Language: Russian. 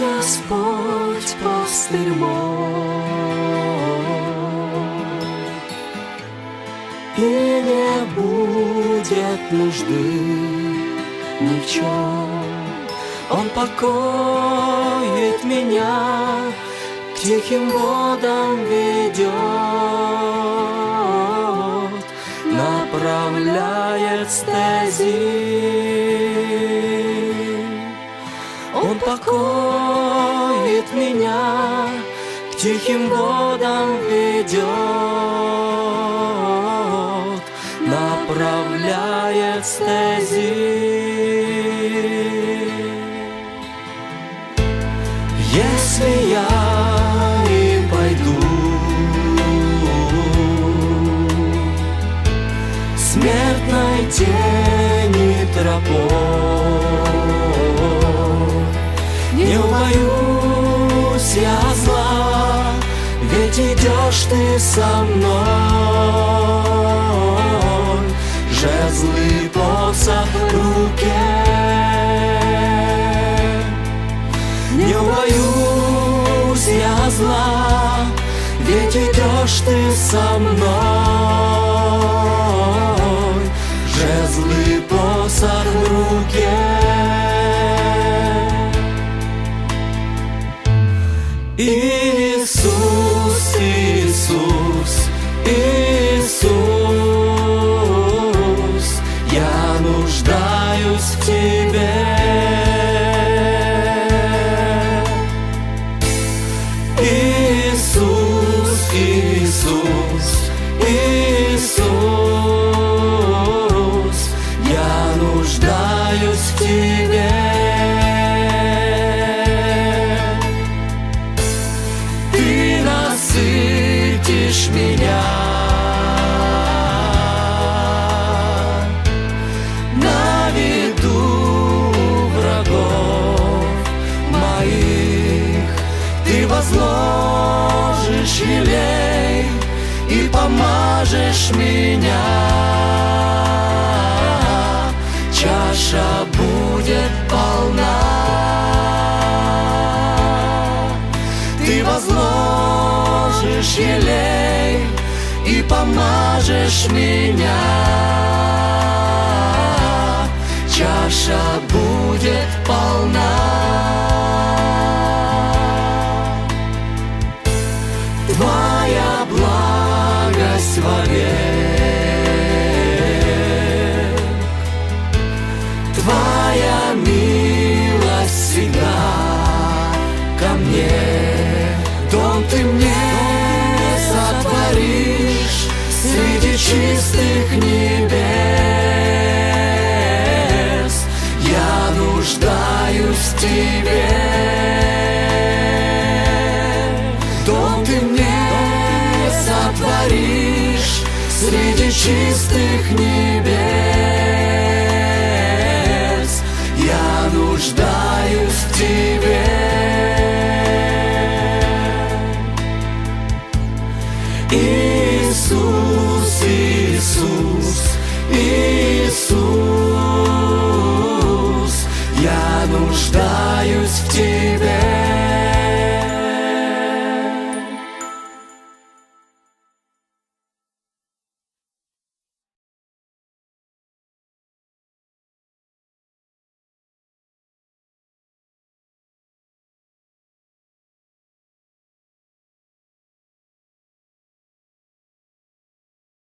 Господь пастырь мой, и не будет нужды ни в чем. Он покоит меня, к тихим водам ведет, направляет стези. Он покоит меня, к тихим водам ведет, направляет стези. Если я и пойду смертной тени тропой, ты со мной, жезлы посох в руке. Не боюсь я зла, ведь идешь ты со мной, жезлы посох в руке. Иисус, Иисус, Иисус, я нуждаюсь в Тебе. Иисус, Иисус, Иисус, я нуждаюсь в Тебе. Помажешь меня. Чаша будет полна. Ты возложишь елей и помажешь меня. Чаша будет полна. Дом ты мне сотворишь среди чистых небес. Я нуждаюсь в тебе. Дом ты мне сотворишь среди чистых небес. Иисус, Иисус, Иисус, я нуждаюсь в Тебе.